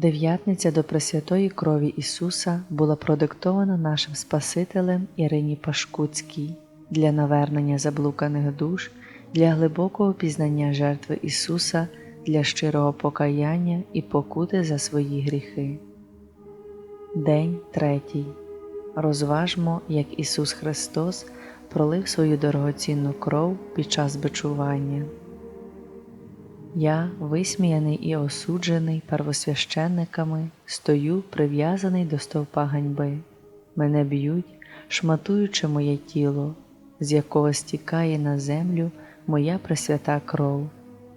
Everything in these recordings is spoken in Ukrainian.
Дев'ятниця до Пресвятої крові Ісуса була продиктована нашим Спасителем Ірині Пашкуцькій для навернення заблуканих душ, для глибокого пізнання жертви Ісуса, для щирого покаяння і покути за свої гріхи. День третій. Розважмо, як Ісус Христос пролив свою дорогоцінну кров під час бичування. Я, висміяний і осуджений первосвященниками, стою прив'язаний до стовпа ганьби. Мене б'ють, шматуючи моє тіло, з якого стікає на землю моя пресвята кров,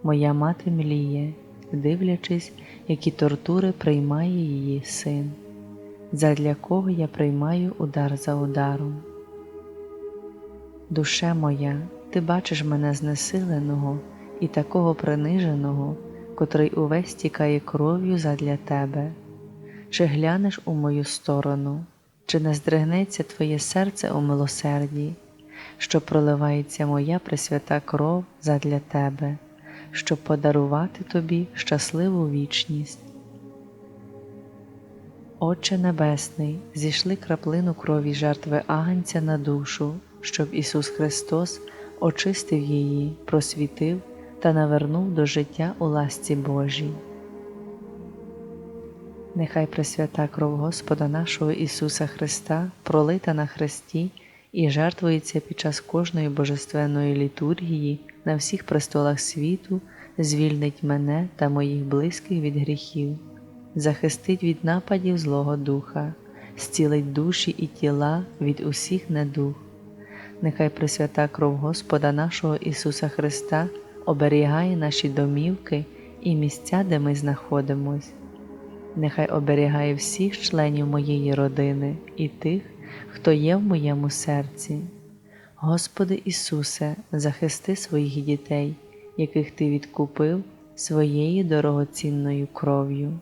моя мати мліє, дивлячись, які тортури приймає її син, задля кого я приймаю удар за ударом. Душе моя, ти бачиш мене знесиленого і такого приниженого, котрий увесь тікає кров'ю задля тебе. Чи глянеш у мою сторону, чи не здригнеться твоє серце у милосерді, що проливається моя пресвята кров задля тебе, щоб подарувати тобі щасливу вічність. Отче Небесний, зійшли краплину крові жертви Агнця на душу, щоб Ісус Христос очистив її, просвітив та навернув до життя у ласці Божій. Нехай Пресвята кров Господа нашого Ісуса Христа, пролита на Христі і жертвується під час кожної божественної літургії на всіх престолах світу, звільнить мене та моїх близьких від гріхів, захистить від нападів Злого Духа, зцілить душі і тіла від усіх недух. Нехай Пресвята кров Господа нашого Ісуса Христа оберігає наші домівки і місця, де ми знаходимось. Нехай оберігає всіх членів моєї родини і тих, хто є в моєму серці. Господи Ісусе, захисти своїх дітей, яких Ти відкупив своєю дорогоцінною кров'ю.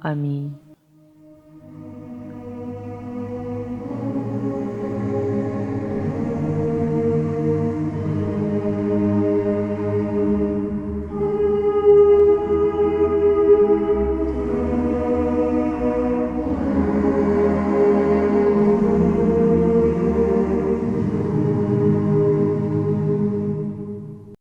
Амінь.